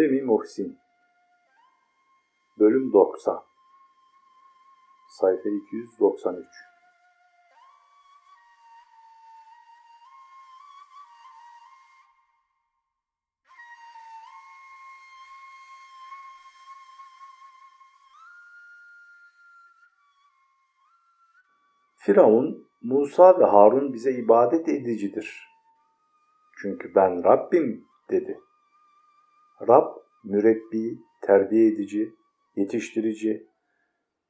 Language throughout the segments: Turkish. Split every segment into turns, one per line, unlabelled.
Femi Muhsin Bölüm 90 Sayfa 293 Firavun, Musa ve Harun bize ibadet edicidir. Çünkü ben Rabbim dedi. Rab, mürebbi, terbiye edici, yetiştirici,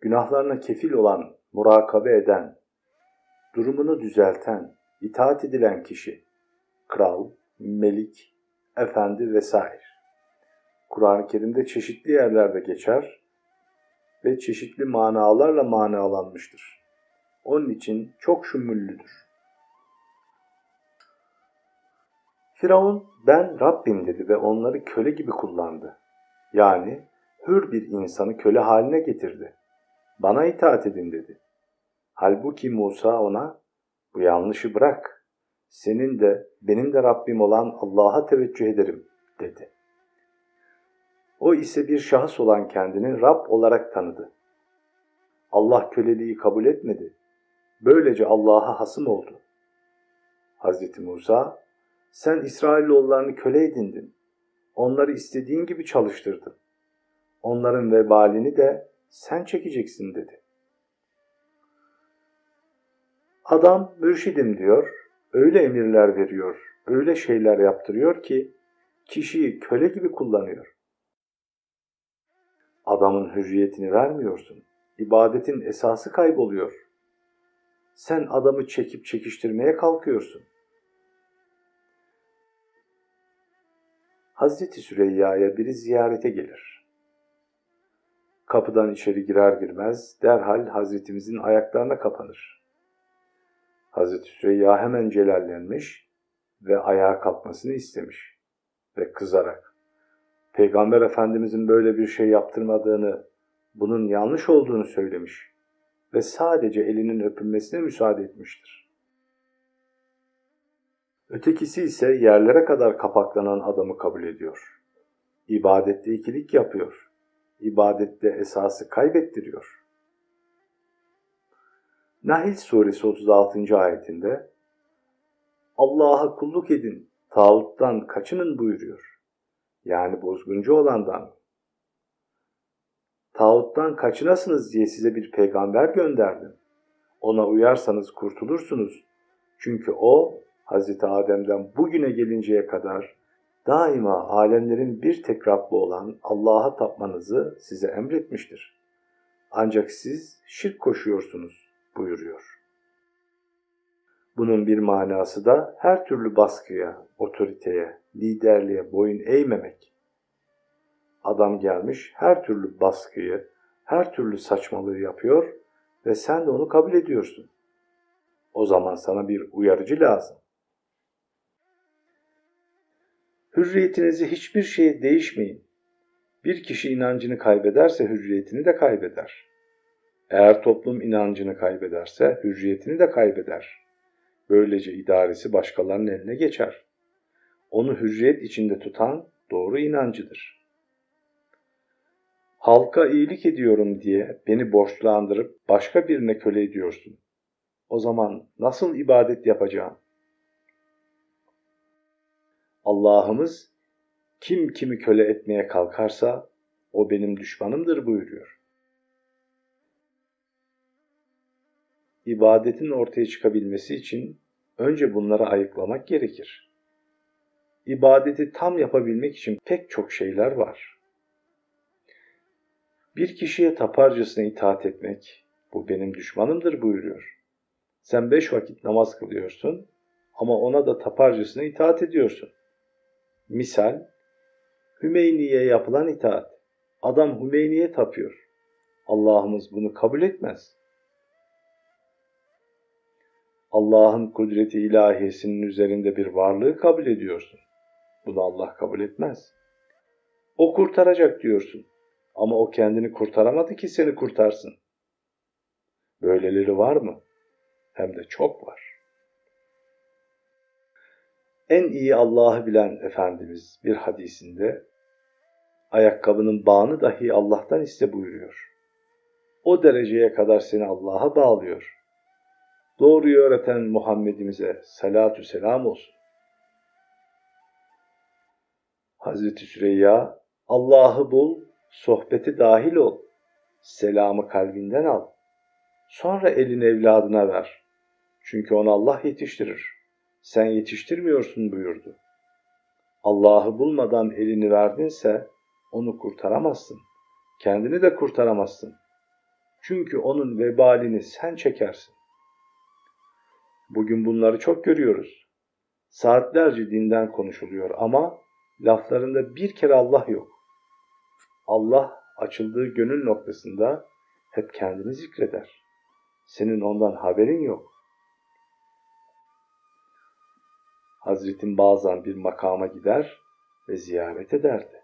günahlarına kefil olan, murakabe eden, durumunu düzelten, itaat edilen kişi, kral, melik, efendi vesaire. Kur'an-ı Kerim'de çeşitli yerlerde geçer ve çeşitli manalarla manalanmıştır. Onun için çok şümüllüdür. Firavun ben Rabbim dedi ve onları köle gibi kullandı. Yani hür bir insanı köle haline getirdi. Bana itaat edin dedi. Halbuki Musa ona bu yanlışı bırak. Senin de benim de Rabbim olan Allah'a teveccüh ederim dedi. O ise bir şahıs olan kendini Rab olarak tanıdı. Allah köleliği kabul etmedi. Böylece Allah'a hasım oldu. Hz. Musa, sen İsrailoğullarını köle edindin. Onları istediğin gibi çalıştırdın. Onların vebalini de sen çekeceksin dedi. Adam mürşidim diyor, öyle emirler veriyor, öyle şeyler yaptırıyor ki kişiyi köle gibi kullanıyor. Adamın hürriyetini vermiyorsun. İbadetin esası kayboluyor. Sen adamı çekip çekiştirmeye kalkıyorsun. Hazreti Süreyya'ya biri ziyarete gelir. Kapıdan içeri girer girmez derhal Hazretimizin ayaklarına kapanır. Hazreti Süreyya hemen celallenmiş ve ayağa kalkmasını istemiş ve kızarak Peygamber Efendimizin böyle bir şey yaptırmadığını, bunun yanlış olduğunu söylemiş ve sadece elinin öpülmesine müsaade etmiştir. Ötekisi ise yerlere kadar kapaklanan adamı kabul ediyor. İbadette ikilik yapıyor. İbadette esası kaybettiriyor. Nahil suresi 36. ayetinde Allah'a kulluk edin, tağuttan kaçının buyuruyor. Yani bozguncu olandan. Tağuttan kaçınasınız diye size bir peygamber gönderdim. Ona uyarsanız kurtulursunuz. Çünkü o Hazreti Adem'den bugüne gelinceye kadar daima alemlerin bir tek Rabbi olan Allah'a tapmanızı size emretmiştir. Ancak siz şirk koşuyorsunuz buyuruyor. Bunun bir manası da her türlü baskıya, otoriteye, liderliğe boyun eğmemek. Adam gelmiş her türlü baskıyı, her türlü saçmalığı yapıyor ve sen de onu kabul ediyorsun. O zaman sana bir uyarıcı lazım. Hürriyetinizi hiçbir şeye değişmeyin. Bir kişi inancını kaybederse hürriyetini de kaybeder. Eğer toplum inancını kaybederse hürriyetini de kaybeder. Böylece idaresi başkalarının eline geçer. Onu hürriyet içinde tutan doğru inancıdır. Halka iyilik ediyorum diye beni borçlandırıp başka birine köle ediyorsun. O zaman nasıl ibadet yapacağım? Allah'ımız kim kimi köle etmeye kalkarsa o benim düşmanımdır buyuruyor. İbadetin ortaya çıkabilmesi için önce bunları ayıklamak gerekir. İbadeti tam yapabilmek için pek çok şeyler var. Bir kişiye taparcasına itaat etmek, bu benim düşmanımdır buyuruyor. Sen beş vakit namaz kılıyorsun ama ona da taparcasına itaat ediyorsun. Misal, Hümeyni'ye yapılan itaat. Adam Hümeyni'ye tapıyor. Allah'ımız bunu kabul etmez. Allah'ın kudreti ilahiyesinin üzerinde bir varlığı kabul ediyorsun. Bunu Allah kabul etmez. O kurtaracak diyorsun. Ama o kendini kurtaramadı ki seni kurtarsın. Böyleleri var mı? Hem de çok var en iyi Allah'ı bilen Efendimiz bir hadisinde Ayakkabının bağını dahi Allah'tan iste buyuruyor. O dereceye kadar seni Allah'a bağlıyor. Doğruyu öğreten Muhammed'imize salatü selam olsun. Hazreti Süreyya, Allah'ı bul, sohbeti dahil ol, selamı kalbinden al. Sonra elin evladına ver. Çünkü onu Allah yetiştirir. Sen yetiştirmiyorsun buyurdu. Allah'ı bulmadan elini verdinse onu kurtaramazsın. Kendini de kurtaramazsın. Çünkü onun vebalini sen çekersin. Bugün bunları çok görüyoruz. Saatlerce dinden konuşuluyor ama laflarında bir kere Allah yok. Allah açıldığı gönül noktasında hep kendini zikreder. Senin ondan haberin yok. Hazretin bazen bir makama gider ve ziyaret ederdi.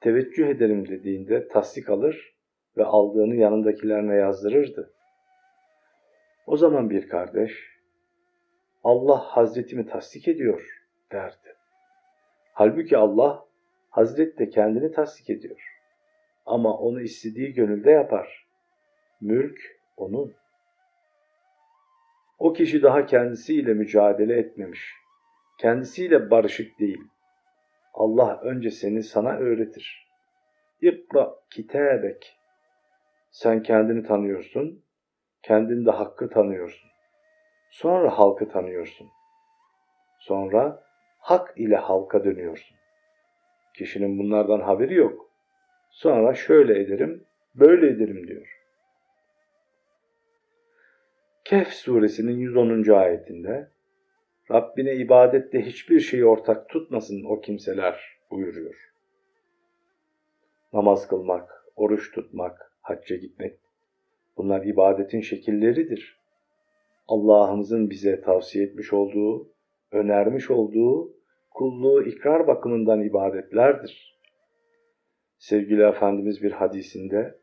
Teveccüh ederim dediğinde tasdik alır ve aldığını yanındakilerine yazdırırdı. O zaman bir kardeş, Allah Hazretimi tasdik ediyor derdi. Halbuki Allah, Hazret de kendini tasdik ediyor. Ama onu istediği gönülde yapar. Mülk onun. O kişi daha kendisiyle mücadele etmemiş. Kendisiyle barışık değil. Allah önce seni sana öğretir. İkra kitabek. Sen kendini tanıyorsun, kendinde hakkı tanıyorsun. Sonra halkı tanıyorsun. Sonra hak ile halka dönüyorsun. Kişinin bunlardan haberi yok. Sonra şöyle ederim, böyle ederim diyor. Kehf suresinin 110. ayetinde Rabbine ibadette hiçbir şeyi ortak tutmasın o kimseler buyuruyor. Namaz kılmak, oruç tutmak, hacca gitmek bunlar ibadetin şekilleridir. Allah'ımızın bize tavsiye etmiş olduğu, önermiş olduğu kulluğu ikrar bakımından ibadetlerdir. Sevgili Efendimiz bir hadisinde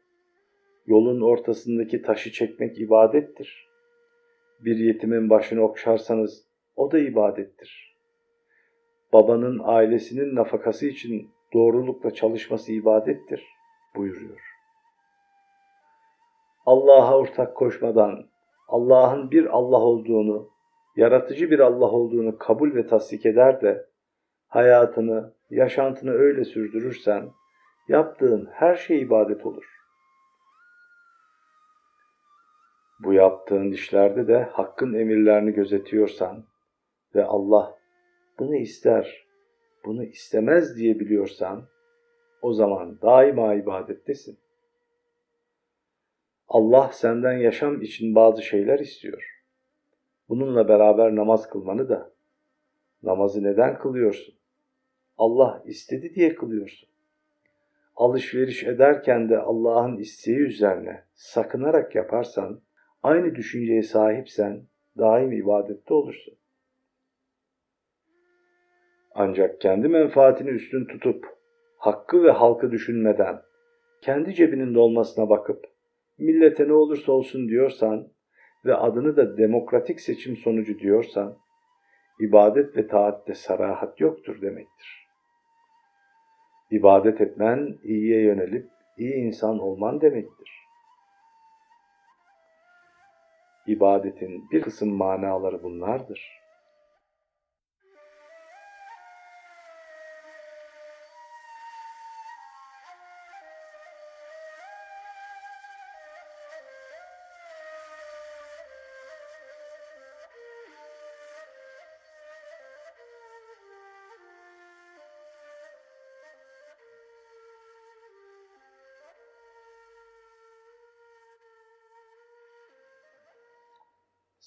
yolun ortasındaki taşı çekmek ibadettir. Bir yetimin başını okşarsanız o da ibadettir. Babanın ailesinin nafakası için doğrulukla çalışması ibadettir buyuruyor. Allah'a ortak koşmadan Allah'ın bir Allah olduğunu, yaratıcı bir Allah olduğunu kabul ve tasdik eder de hayatını, yaşantını öyle sürdürürsen yaptığın her şey ibadet olur. Bu yaptığın işlerde de hakkın emirlerini gözetiyorsan ve Allah bunu ister, bunu istemez diye biliyorsan o zaman daima ibadettesin. Allah senden yaşam için bazı şeyler istiyor. Bununla beraber namaz kılmanı da. Namazı neden kılıyorsun? Allah istedi diye kılıyorsun. Alışveriş ederken de Allah'ın isteği üzerine sakınarak yaparsan, aynı düşünceye sahipsen daim ibadette olursun. Ancak kendi menfaatini üstün tutup hakkı ve halkı düşünmeden kendi cebinin dolmasına bakıp millete ne olursa olsun diyorsan ve adını da demokratik seçim sonucu diyorsan ibadet ve taatte sarahat yoktur demektir. İbadet etmen iyiye yönelip iyi insan olman demektir. İbadetin bir kısım manaları bunlardır.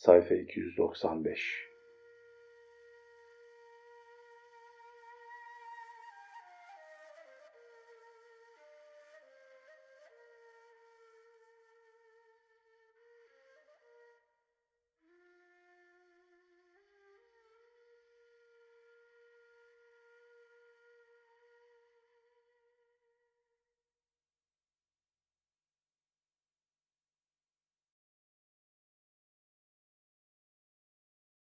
Sayfa 295